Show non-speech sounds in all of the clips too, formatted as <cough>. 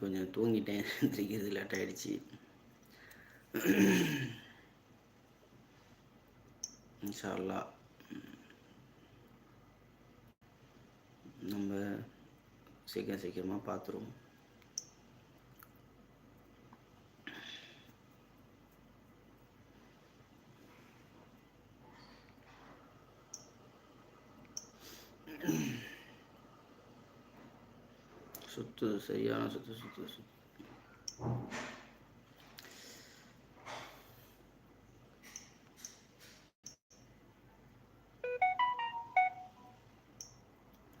கொஞ்சம் தூங்கிட்டேன். <laughs> எந்திரிக்கிறது லேட் இன்ஷால்லா நம்ம சீக்கிரம் சீக்கிரமாக பார்த்துருவோம். சுத்து சரியான சுத்து சுத்து சுத்து.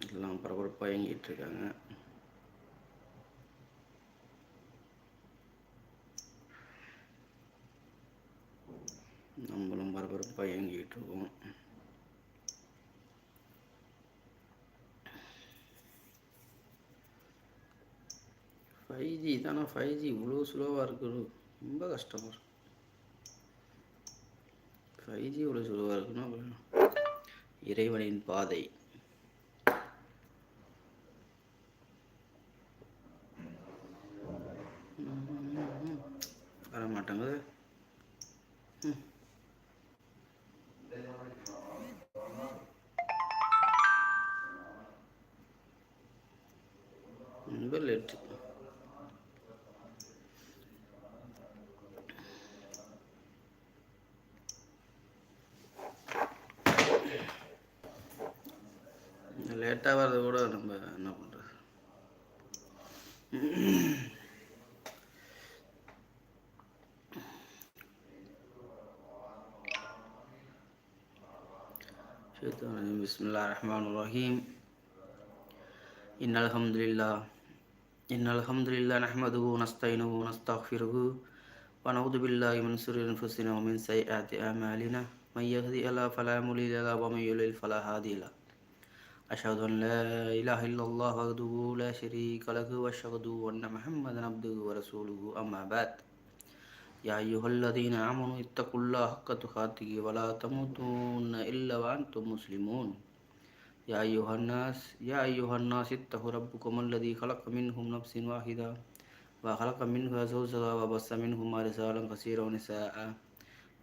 எல்லாம் பரபரப்பாக இயங்கிட்டு இருக்காங்க. நம்மளும் பரபரப்பாக இயங்கிட்டு இருக்கோம் ஃபைவ் ஜி தானே ஃபைவ் ஜி இவ்வளோ ஸ்லோவாக இருக்குது. ரொம்ப கஷ்டமாக இருக்கும் ஃபைவ் ஜி இவ்வளோ ஸ்லோவாக இருக்குன்னா இறைவனின் பாதை. லேட்டாக வர்றது கூட நம்ம என்ன பண்ணுறது بسم الله الرحمن الرحيم إن الحمد لله إن الحمد لله نحمده ونستعينه ونستغفره ونعوذ بالله من شرور أنفسنا ومن سيئات أعمالنا من يهدي الله فلا مضل له ومن يضلل فلا هادي له أشهد أن لا إله إلا الله وحده لا شريك له وأشهد أن محمدا عبده ورسوله أما بعد. يا أيها الذين آمنوا اتقوا الله حق تقاته ولا تموتن إلا وأنتم مسلمون. يا أيها الناس يا أيها الناس اتقوا ربكم الذي خلق منهم نفس واحدة وخلق منها زوجها وبث منهما رسالا كثيرا ونساء.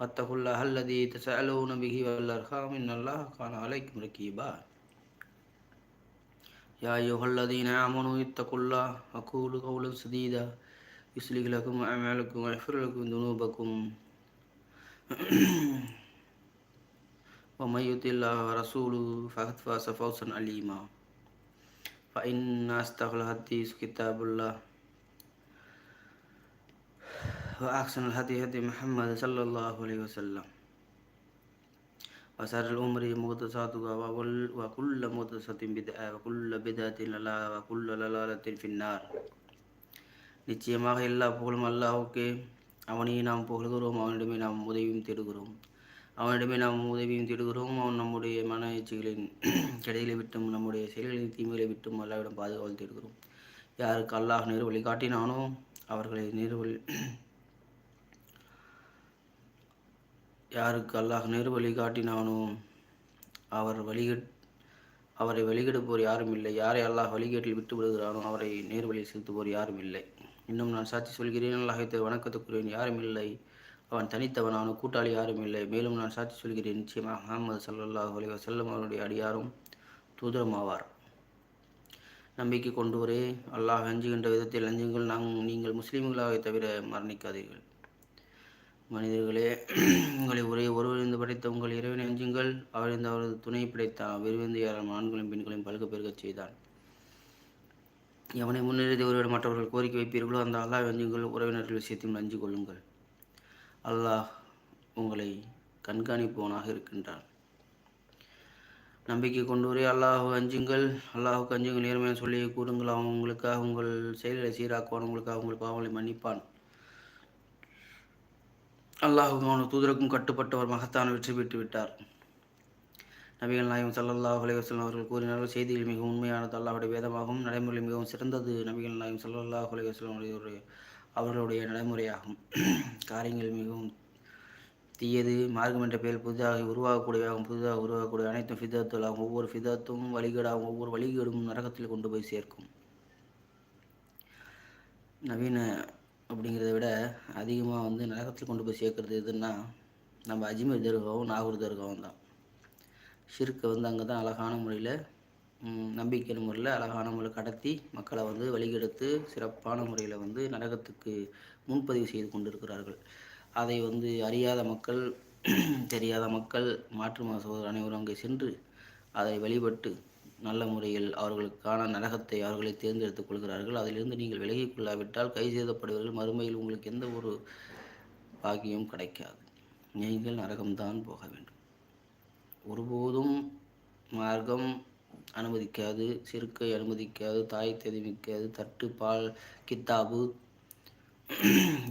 واتقوا الله الذي تسألون به والأرحام إن الله كان عليكم رقيبا يا أيها الذين آمنوا اتقوا الله وقولوا قولا سديدا. يصلح لكم أعمالكم ويغفر لكم ذنوبكم. <clears throat> ومن يطع الله ورسوله فقد فاز فوزا عليما فإن أصدق الحديث كتاب الله. وأحسن الهدي هدي محمد صلى الله عليه وسلم. وشر الأمور محدثاتها وكل- وكل محدثة بدعة وكل بدعة ضلالة وكل ضلالة في النار நிச்சயமாக எல்லா புகழும் அல்லாஹ்வுக்கே அவனையே நாம் புகழ்கிறோம் அவனிடமே நாம் உதவியும் தேடுகிறோம் அவனிடமே நாம் உதவியும் தேடுகிறோம் அவன் நம்முடைய மன இச்சைகளின் கிடைகளை விட்டும் நம்முடைய செயல்களின் தீமைகளை விட்டும் அல்லாவிடம் பாதுகாவல் தேடுகிறோம் யாருக்கு அல்லாஹ் நேரு வழிகாட்டினானோ அவர்களை நேரு யாருக்கு அல்லாஹ் நேரு வழிகாட்டினானோ அவர் வழிகட் அவரை வழிகெடுப்போர் யாரும் இல்லை. யாரை அல்லாஹ் வழிகேட்டில் விட்டு விடுகிறானோ அவரை நேர் வழியில் செலுத்துவோர் யாரும் இல்லை. இன்னும் நான் சாட்சி சொல்கிறேன் அல்லாஹத்தை வணக்கத்துக்குரியவன் யாரும் இல்லை. அவன் தனித்தவன் கூட்டாளி யாரும் இல்லை. மேலும் நான் சாட்சி சொல்கிறேன் நிச்சயமாக முகமது சல்லாஹ் அலைஹி செல்லும் அவருடைய அடியாரும் தூதரும் ஆவார் நம்பிக்கை கொண்டு வரே அல்லாஹ் அஞ்சுகின்ற விதத்தில் அஞ்சுங்கள். நாங்கள் நீங்கள் முஸ்லீம்களாக தவிர மரணிக்காதீர்கள். மனிதர்களே உங்களை ஒரே ஒருவரிருந்து படைத்த உங்கள் இறைவனை அஞ்சுங்கள். அவரிருந்து அவரது துணை படைத்தான் விருவிந்து ஏராளம் ஆண்களையும் பெண்களையும் பழுக்க பெருகச் செய்தான் எவனை முன்னிறுத்தி ஒருவர் மற்றவர்கள் கோரிக்கை வைப்பீர்களோ அந்த அல்லாஹ் அஞ்சுங்கள். உறவினர்கள் விஷயத்தையும் அஞ்சு கொள்ளுங்கள். அல்லாஹ் உங்களை கண்காணிப்பவனாக இருக்கின்றான். நம்பிக்கை கொண்டுவரே அல்லாஹு அஞ்சுங்கள். அல்லாஹுக்கு அஞ்சுங்கள். நேர்மையாக சொல்லியை கூறுங்கள். அவன் உங்களுக்காக உங்கள் செயல்களை சீராக்குவான். உங்களுக்காக உங்கள் பாவங்களை மன்னிப்பான். அல்லாஹுக்கும் அவனது தூதருக்கும் கட்டுப்பட்டவர் மகத்தான வெற்றி பெற்று விட்டார் நபிகள் நாயகம் ஸல்லல்லாஹு அலைஹி அவர்கள் கூறினார்கள் செய்திகள் மிகவும் உண்மையானது. அல்லாஹுடைய வேதமாகவும் நடைமுறை மிகவும் சிறந்தது. நபிகள் நாயகம் ஸல்லல்லாஹு அலைஹி வஸல்லம் அவர்களுடைய அவர்களுடைய நடைமுறையாகும். காரியங்கள் மிகவும் தீயது. மார்க்கம் என்ற பெயர் புதிதாக உருவாகக்கூடியவாகும் புதிதாக உருவாகக்கூடிய அனைத்தும் ஃபிதத்துலாகும் ஒவ்வொரு ஃபிதத்தும் வழிகேடாகும் ஒவ்வொரு வழிகேடும் நரகத்தில் கொண்டு போய் சேர்க்கும். நவீன அப்படிங்கிறத விட அதிகமாக வந்து நரகத்தில் கொண்டு போய் சேர்க்குறது எதுன்னா நம்ம அஜ்மீர் தர்காவும் நாகூர் தர்காவும் தான். ஷிர்க்கை வந்து அங்கே தான் அழகான முறையில் நம்பிக்கை முறையில் அழகான முறையில் கடத்தி மக்களை வந்து வழிகெடுத்து சிறப்பான முறையில் வந்து நரகத்துக்கு முன்பதிவு செய்து கொண்டிருக்கிறார்கள். அதை வந்து அறியாத மக்கள் தெரியாத மக்கள் மாற்று மத அனைவரும் அங்கே சென்று அதை வழிபட்டு நல்ல முறையில் அவர்களுக்கான நரகத்தை அவர்களை தேர்ந்தெடுத்துக் கொள்கிறார்கள். அதிலிருந்து நீங்கள் விலகிக் கொள்ளாவிட்டால் கை செய்தப்படுவீர்கள் மறுமையில் உங்களுக்கு எந்த ஒரு பாக்கியம் கிடைக்காது. நீங்கள் நரகம்தான் போக வேண்டும். ஒருபோதும் மார்க்கம் அனுமதிக்காது சிறுக்கை அனுமதிக்காது தாய் தெரிவிக்காது தட்டு பால் கித்தாபு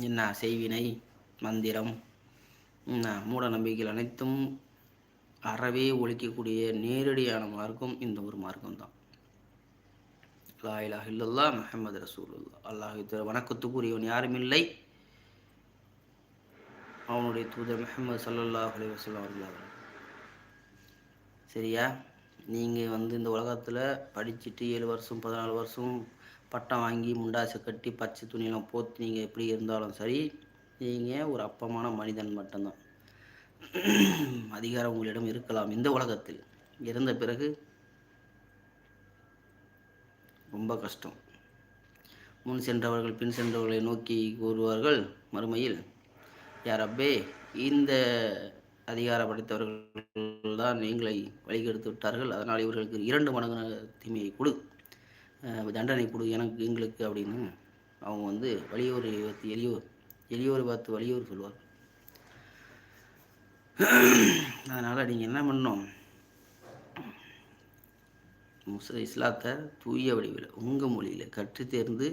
என்ன செய்வினை மந்திரம் மூட நம்பிக்கைகள் அனைத்தும் அறவே ஒழிக்கக்கூடிய நேரடியான மார்க்கம் இந்த ஒரு மார்க்கம் தான் லா இலாஹ் இல்லல்லா முஹம்மது ரசூலுல்லா அல்லாஹ் வணக்கத்துக்குரியவன் யாரும் இல்லை. அவனுடைய தூதர் முஹம்மது சல்லல்லாஹ் அலி வசல்லாம் அவர்கள் சரியா? நீங்கள் வந்து இந்த உலகத்தில் படிச்சுட்டு ஏழு வருஷம் பதினாலு வருஷம் பட்டம் வாங்கி முண்டாசை கட்டி பச்சை துணியெல்லாம் போத்து நீங்கள் எப்படி இருந்தாலும் சரி நீங்கள் ஒரு அப்பமான மனிதன் மட்டும்தான். அதிகாரம் உங்களிடம் இருக்கலாம். இந்த உலகத்தில் இறந்த பிறகு ரொம்ப கஷ்டம். முன் சென்றவர்கள் பின் சென்றவர்களை நோக்கி கூறுவார்கள் மறுமையில் யார் அப்பே இந்த அதிகார படைத்தவர்கள் தான் எங்களை வழிகெடுத்து விட்டார்கள். அதனால் இவர்களுக்கு இரண்டு மடங்கு தீமையை கொடு. தண்டனை கொடு. எனக்கு எங்களுக்கு அப்படின்னு அவங்க வந்து வலியோர் எளியோர் எளியோர் பார்த்து வலியோர் சொல்லுவார் அதனால் நீங்கள் என்ன பண்ணணும்? முஸ்ல இஸ்லாத்தை தூய வடிவில் உங்கள் மொழியில் கற்று தேர்ந்து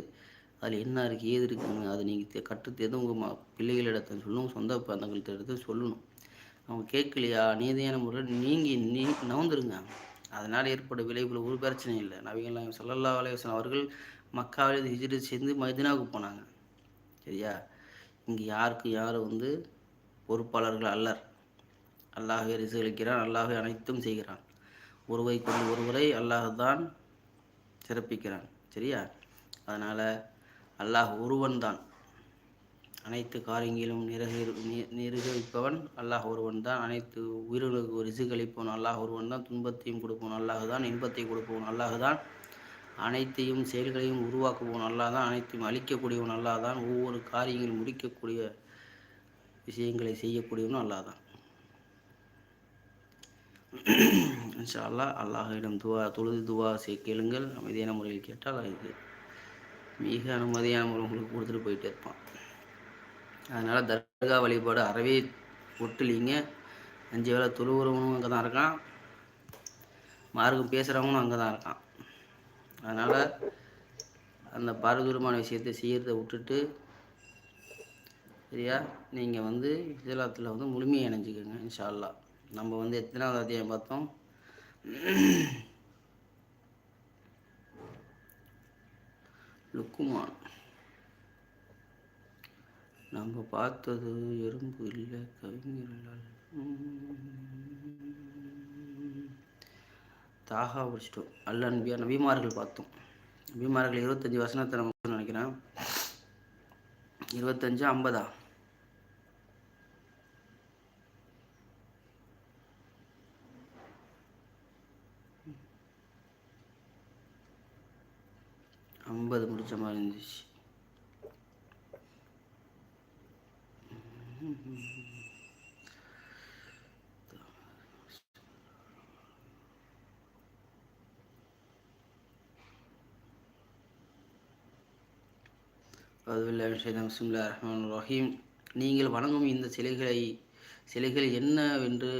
அதில் என்ன இருக்குது ஏது இருக்குன்னு அதை நீங்கள் கற்று தேர்ந்து உங்கள் மா பிள்ளைகளிடத்தை சொல்லணும் சொந்த பந்தங்கள்கிட்ட எடுத்து சொல்லணும். அவங்க கேட்கலையா? நீதியான முறையில் நீங்கள் நீ நவந்துருங்க. அதனால் ஏற்பட்ட விளைவுகள் ஒரு பிரச்சனை இல்லை. நவீன சல்லல்லா அலைவசன் அவர்கள் மக்காவில் ஹிஜ்ரி சேர்ந்து மைதினாவுக்கு போனாங்க. சரியா? இங்கே யாருக்கு யார் வந்து பொறுப்பாளர்கள் அல்லர்? அல்லாஹே ரிசுகளிக்கிறான் அல்லாஹே அனைத்தும் செய்கிறான். ஒருவை கொண்டு ஒருவரை அல்லாஹ் தான் சிறப்பிக்கிறான். சரியா? அதனால் அல்லாஹ் ஒருவன் தான் அனைத்து காரியங்களும் நிரகி நிர்வகிப்பவன் அல்லாஹ் ஒருவன் தான் அனைத்து உயிர்களுக்கு ரிசுகளிப்பவன் அல்லாஹ் ஒருவன் தான் துன்பத்தையும் கொடுப்பவன் அல்லாஹ் தான் இன்பத்தை கொடுப்பவன் அல்லாஹ் தான் அனைத்தையும் செயல்களையும் உருவாக்குவோம் நல்லா தான் அனைத்தையும் அழிக்கக்கூடியவன் அல்லாஹ் தான் ஒவ்வொரு காரியங்களும் முடிக்கக்கூடிய விஷயங்களை செய்யக்கூடியவனும் அல்லாஹ் தான் இன்ஷா அல்லா அல்லாஹிடம் துவா தொழுது துவா செய் கேளுங்கள். அமைதியான முறையில் கேட்டால் அதுக்கு மிக அனுமதியான முறை உங்களுக்கு கொடுத்துட்டு போயிட்டே இருப்பான். அதனால் தர்கா வழிபாடு அறவே ஒட்டுலிங்க. அஞ்சு வேலை தொழுவுறவனும் அங்கே தான் இருக்கான். மார்க்கம் பேசுகிறவனும் அங்கே தான் இருக்கான். அதனால் அந்த பாரதூரமான விஷயத்தை செய்கிறத விட்டுட்டு சரியா? நீங்கள் வந்து இஸ்லாத்தில் வந்து முழுமையை இணைஞ்சிக்கோங்க இன்ஷால்லா நம்ம வந்து எத்தனாவது அத்தியாயம் பார்த்தோம்? லுக்குமான். நம்ம பார்த்தது எறும்பு இல்லை கவிஞர்கள் தாகா பிடிச்சிட்டோம். அல்ல நபியா நபிமார்கள் பார்த்தோம். நபிமார்கள் இருபத்தஞ்சி வசனத்தை நம்ம நினைக்கிறேன். இருபத்தஞ்சு ஐம்பதா? ஐம்பது முடிச்ச மாதிரி இருந்துச்சு. ரஹ்மான் ரஹீம். நீங்கள் வணங்கும் இந்த சிலைகளை சிலைகள் என்னவென்று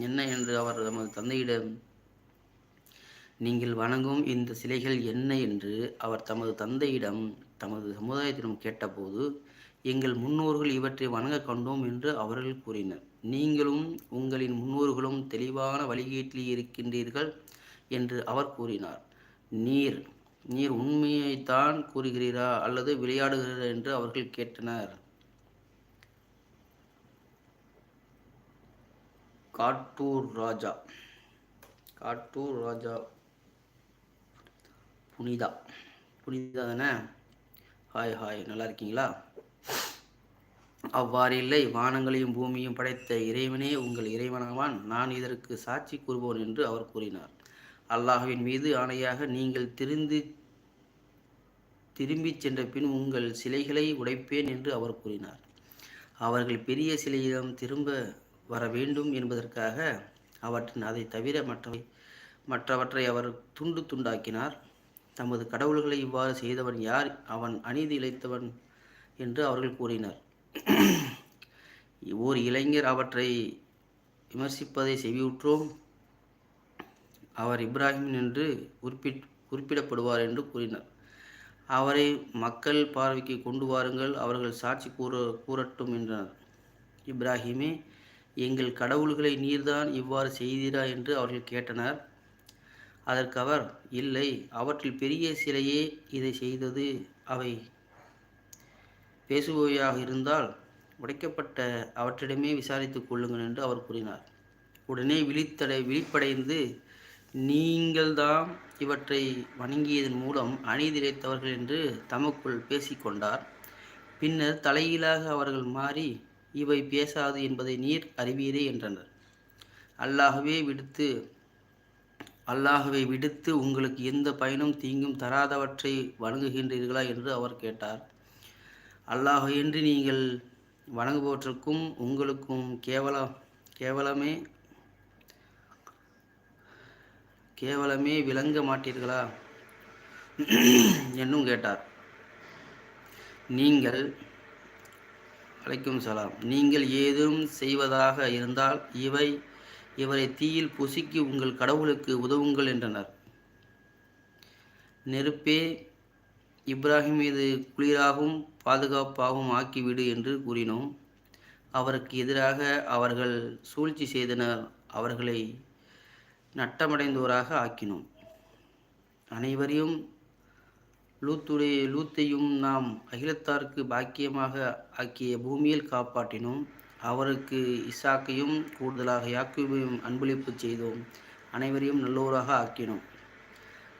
என்ன என்று அவர் தமது தந்தையிடம் நீங்கள் வணங்கும் இந்த சிலைகள் என்ன என்று அவர் தமது தந்தையிடம் தமது சமுதாயத்திடம் கேட்டபோது எங்கள் முன்னோர்கள் இவற்றை வணங்க கண்டோம் என்று அவர்கள் கூறினர். நீங்களும் உங்களின் முன்னோர்களும் தெளிவான வழிகேட்டில் இருக்கின்றீர்கள் என்று அவர் கூறினார். நீர் நீர் உண்மையைத்தான் கூறுகிறீரா அல்லது விளையாடுகிறீரா என்று அவர்கள் கேட்டனர். காட்டூர் ராஜா காட்டூர் ராஜா புனிதா. புனிதா தானே ஹாய் ஹாய். நல்லா இருக்கீங்களா அவ்வாறு இல்லை வானங்களையும் பூமியும் படைத்த இறைவனே உங்கள் இறைவனாவான். நான் இதற்கு சாட்சி கூறுவோன் என்று அவர் கூறினார். அல்லாஹுவின் மீது ஆணையாக நீங்கள் திருந்து திரும்பிச் சென்ற பின் உங்கள் சிலைகளை உடைப்பேன் என்று அவர் கூறினார். அவர்கள் பெரிய சிலையிடம் திரும்ப வர வேண்டும் என்பதற்காக அவற்றின் அதை தவிர மற்றவை மற்றவற்றை அவர் துண்டு துண்டாக்கினார். தமது கடவுள்களை இவ்வாறு செய்தவன் யார்? அவன் அநீதி இழைத்தவன் என்று அவர்கள் கூறினர். ஓர் இளைஞர் அவற்றை விமர்சிப்பதை செவியுற்றோம். அவர் இப்ராஹிம் என்று குறிப்பிட் குறிப்பிடப்படுவார் என்று கூறினார். அவரை மக்கள் பார்வைக்கு கொண்டு வாருங்கள் அவர்கள் சாட்சி கூற கூறட்டும் என்றனர். இப்ராஹிமே எங்கள் கடவுள்களை நீர்தான் இவ்வாறு செய்தீரா என்று அவர்கள் கேட்டனர். அதற்கு அவர் இல்லை அவற்றில் பெரிய சிலையே இதை செய்தது அவை. பேசுபவையாக இருந்தால் உடைக்கப்பட்ட அவற்றிடமே விசாரித்துக் கொள்ளுங்கள் என்று அவர் கூறினார். உடனே விழித்தடை விழிப்படைந்து நீங்கள்தான் இவற்றை வணங்கியதன் மூலம் அநீதிரைத்தவர்கள் என்று தமக்குள் பேசிக்கொண்டார் பின்னர் தலைகீழாக அவர்கள் மாறி இவை பேசாது என்பதை நீர் அறிவீரே என்றனர். அல்லாகவே விடுத்து அல்லாஹுவை விடுத்து உங்களுக்கு எந்த பயனும் தீங்கும் தராதவற்றை வணங்குகின்றீர்களா என்று அவர் கேட்டார். அல்லாஹ் என்று நீங்கள் வணங்குபவற்றுக்கும் உங்களுக்கும் கேவலம் கேவலமே கேவலமே விளங்க மாட்டீர்களா? என்னும் கேட்டார். நீங்கள் அழைக்கும் சலாம் நீங்கள் ஏதும் செய்வதாக இருந்தால் இவை இவரை தீயில் பொசுக்கி உங்கள் கடவுளுக்கு உதவுங்கள் என்றனர். நெருப்பே இப்ராஹிம் மீது குளிராகவும் பாதுகாப்பாகவும் ஆக்கிவிடு என்று கூறினோம். அவருக்கு எதிராக அவர்கள் சூழ்ச்சி செய்தனர் அவர்களை நட்டமடைந்தோராக ஆக்கினோம். அனைவரையும் லூத்துடைய லூத்தையும் நாம் அகிலத்தார்க்கு பாக்கியமாக ஆக்கிய பூமியில் காப்பாற்றினோம். அவருக்கு இசாக்கையும் கூடுதலாக யாக்கூபையும் அன்பளிப்பு செய்தோம். அனைவரையும் நல்லோராக ஆக்கினோம்.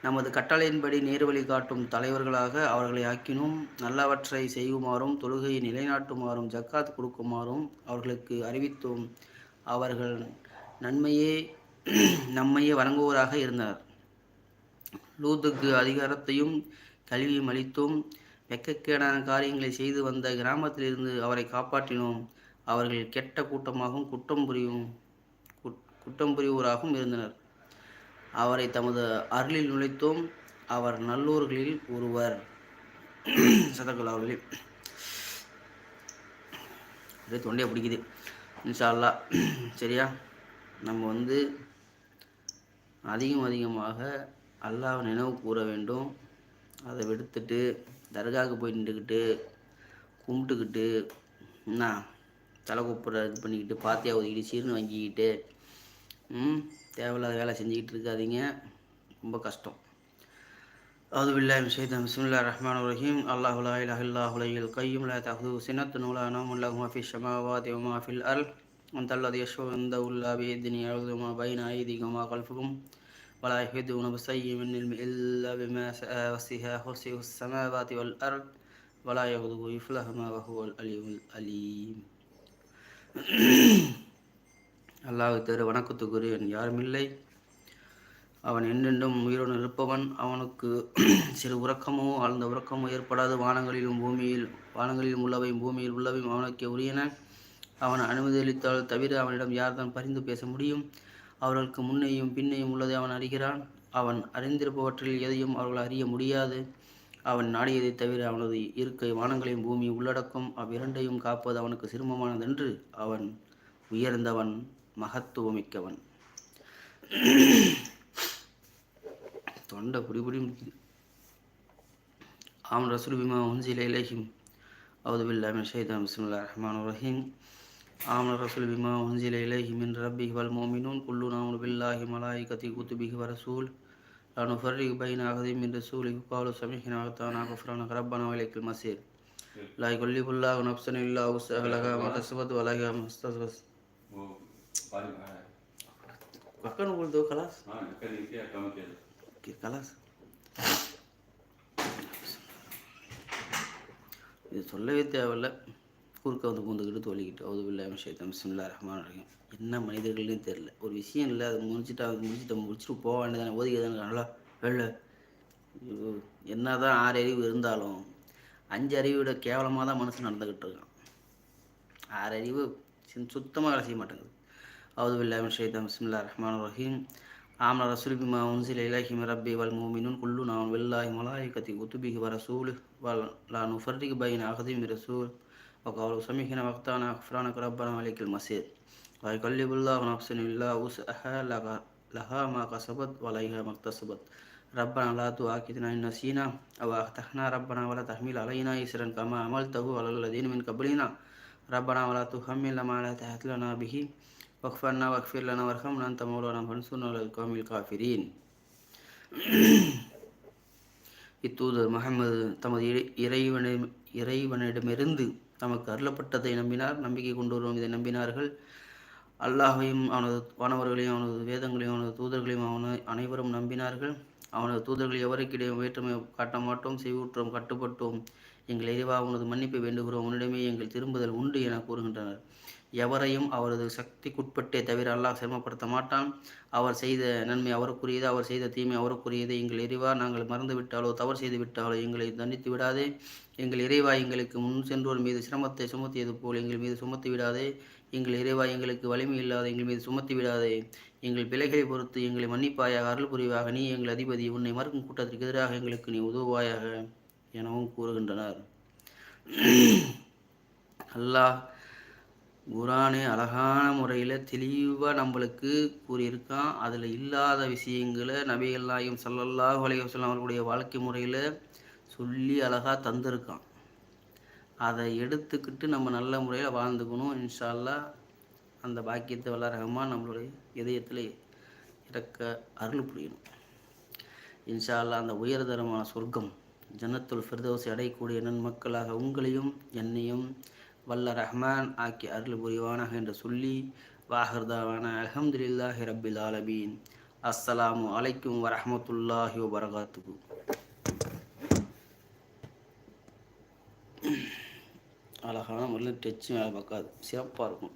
நமது கட்டளையின்படி நேர்வழி காட்டும் தலைவர்களாக அவர்களை ஆக்கினோம். நல்லவற்றை செய்யுமாறும் தொழுகையை நிலைநாட்டுமாறும் ஜக்காத் கொடுக்குமாறும் அவர்களுக்கு அறிவித்தோம். அவர்கள் நன்மையே நம்மையே வழங்குவோராக இருந்தனர் லூத்துக்கு அதிகாரத்தையும் கல்வியும் அளித்தோம். வெக்கக்கேடான காரியங்களை செய்து வந்த கிராமத்திலிருந்து அவரை காப்பாற்றினோம். அவர்கள் கெட்ட கூட்டமாகவும் குற்றம் புரியும் குற்றம் புரிவோராகவும் இருந்தனர். அவரை தமது அருளில் நுழைத்தோம். அவர் நல்லோர்களில் ஒருவர். சதகுல் அவர்களே. அப்படியே தொண்டையை பிடிக்குது. இன்ஷா அல்லாஹ் சரியா? நம்ம வந்து அதிகம் அதிகமாக அல்லாஹ் நினைவு கூற வேண்டும். அதை விடுத்துட்டு தர்காவுக்கு போய் நின்றுக்கிட்டு கும்பிட்டுக்கிட்டு என்ன? தலை குப்புற இது பண்ணிக்கிட்டு பாத்தியா ஒதுக்கிட்டு சீர்னு வாங்கிக்கிட்டு ம் தேவையில்லாத வேலை செஞ்சுக்கிட்டு இருக்காதீங்க ரொம்ப கஷ்டம் أعوذ بالله من الشيطان بسم الله الرحمن الرحيم الله لا إله إلا هو الحي القيوم لا تأخذه سنة ولا نوم له ما في السماوات وما في الأرض أنت الذي يشفع عنده إلا بإذنه يعوذ ما بين أيديكم وما خلفكم ولا يحيطون بشيء من علم إلا بما شاء وسع كرسيه السماوات والأرض ولا يغضب يفلهما وهو العلي العليم அல்லாஹ் தரு வணக்கத்துக்குரியவன் யாருமில்லை அவன் என்றென்றும் உயிரோடு இருப்பவன். அவனுக்கு சிறு உறக்கமோ ஆழ்ந்த உறக்கமோ ஏற்படாது. வானங்களிலும் பூமியில் வானங்களிலும் உள்ளவையும் பூமியில் உள்ளவையும் அவனுக்கே உரியன. அவன் அனுமதி அளித்தால் தவிர அவனிடம் யார்தான் பரிந்து பேச முடியும்? அவர்களுக்கு முன்னையும் பின்னையும் உள்ளதை அவன் அறிகிறான். அவன் அறிந்திருப்பவற்றில் எதையும் அவர்கள் அறிய முடியாது. அவன் நாடியதைத் தவிர அவனது இருக்கை வானங்களையும் பூமி உள்ளடக்கும் அவ்விரண்டையும் காப்பது அவனுக்கு சிரமமானதென்று அவன் உயர்ந்தவன் மகத்துவமிக்கவன். தொண்டை புடிபுடி ஆம் ரசூல் பிமா உன்சில இலஹிம். அவது பில்லாமி ஷைதான் பிஸ்மில்லா ரஹ்மான் ரஹீம். ஆம் ரசூல் பிமா உன்சில இலஹிம். இன் ரப்பி வல் மோமினூன். குல்லு நாமுன் பில்லாஹி மலாய் கத்தி குத்துபிஹி வரசூல். نفرق بين أحد من رسوله قالوا سمعنا وأطعنا غفرانك ربنا وإليك المصير لا يكلف الله نفسا إلا وسعها لها ما كسبت ولها ما استكبرت పక్కన కూడదు కలాస్ కలాస్ இது சொல்லவே தேவையில்லை குறுக்க வந்து பூந்துக்கிட்டு தோழிக்கிட்டு அவது இல்லாமல் விஷயத்தம் சிம்லா ரஹ்மான் ரஹீம். என்ன மனிதர்கள்னு தெரில. ஒரு விஷயம் இல்லை அது முடிச்சுட்டா அது முடிச்சுட்டு முடிச்சுட்டு போக வேண்டியதானே ஒதுக்கி நல்லா வெள்ள. என்ன தான் ஆறு அறிவு இருந்தாலும் அஞ்சு அறிவோட கேவலமாக தான் மனசு நடந்துக்கிட்டு இருக்கான். ஆறு அறிவு சுத்தமாக வேலை செய்ய மாட்டேங்குது. அவது இல்லாமல் விஷயத்தம் சிம்லா ரஹ்மான் ரஹீம். ஆமன ரசூல் பிமா உன்சில் இலஹி ரப்பி வல் மூமினுன் குல்லு நான் வெல்லாஹி மலாயிகத்தி குத்துபிஹி வ ரசூலு வல் லா நுஃபர்ரிகு பைன அகதிமி ரசூல். وقالوا سمعنا وقتنا غفرانك ربنا عليك المصير ويقلب الله نفسا إلا وسعها لها ما كسبت وعليها ما اكتسبت. ربنا لا تؤاخذنا إن نسينا أو أخطأنا. ربنا ولا تحمل علينا إسرا كما عملته على الذين من قبلنا. ربنا ولا تحمل ما لا طاقة لنا به. واغفر لنا واغفر لنا وارحمنا أنت مولانا فانصرنا على القوم الكافرين. <clears throat> இத்தூதர் முகமது தமது இறைவனை இறைவனிடமிருந்து தமக்கு அருளப்பட்டதை நம்பினார் நம்பிக்கை கொண்டு வருவோம் இதை நம்பினார்கள். அல்லாஹையும் அவனது வானவர்களையும் அவனது வேதங்களையும் அவனது தூதர்களையும் அவனை அனைவரும் நம்பினார்கள். அவனது தூதர்கள் எவருக்கிடையே வேற்றுமை காட்ட மாட்டோம் செய்வூற்றோம் கட்டுப்பட்டோம். எங்கள் இறைவா உனது மன்னிப்பை வேண்டுகிறோம். உன்னிடமே எங்கள் திரும்புதல் உண்டு என கூறுகின்றனர். எவரையும் அவரது சக்திக்குட்பட்டே தவிர அல்லாஹ் சிரமப்படுத்த மாட்டான். அவர் செய்த நன்மை அவருக்குரியது அவர் செய்த தீமை அவருக்குரியது. எங்கள் இறைவா நாங்கள் மறந்து விட்டாலோ தவறு செய்து விட்டாலோ எங்களை தண்டித்து விடாதே. எங்கள் இறைவா எங்களுக்கு முன் சென்றோர் மீது சிரமத்தை சுமத்தியது போல் எங்கள் மீது சுமத்தி விடாதே. எங்கள் இறைவா எங்களுக்கு வலிமை இல்லாத எங்கள் மீது சுமத்தி விடாதே. எங்கள் பிழைகளை பொறுத்து எங்களை மன்னிப்பாயாக அருள் புரிவாக. நீ எங்கள் அதிபதி உன்னை மறுக்கும் கூட்டத்திற்கு எதிராக எங்களுக்கு நீ உதவுவாயாக எனவும் கூறுகின்றனர். அல்லாஹ் குரானே அழகான முறையில் தெளிவாக நம்மளுக்கு கூறியிருக்கான். அதில் இல்லாத விஷயங்களை நபிகள் நாயகம் சல்லல்லாஹ் அலைவசல்லாம் அவர்களுடைய வாழ்க்கை முறையில் சொல்லி அழகாக தந்திருக்கான். அதை எடுத்துக்கிட்டு நம்ம நல்ல முறையில் வாழ்ந்துக்கணும். இன்ஷால்லா அந்த பாக்கியத்தை வளரகமாக நம்மளுடைய இதயத்தில் இறக்க அருள் புரியணும். இன்ஷால்லா அந்த உயர்தரமான சொர்க்கம் ஜன்னத்துல் ஃபிர்தோஸ் அடையக்கூடிய நன்மக்களாக உங்களையும் என்னையும் வல்ல ரஹ்மான் ஆக்கி அருள் புரிவானாக என்று சொல்லி வாஹர்தாவான அலமதுல்லாஹி ரபில் ஆலமீன். அஸ்ஸலாமு அலைக்கும் வரமத்துல்லாஹி வபரகாத்துக்கு அழகான முறையில் டச்சும் வேலை பார்க்காது. சிறப்பாக இருக்கும்.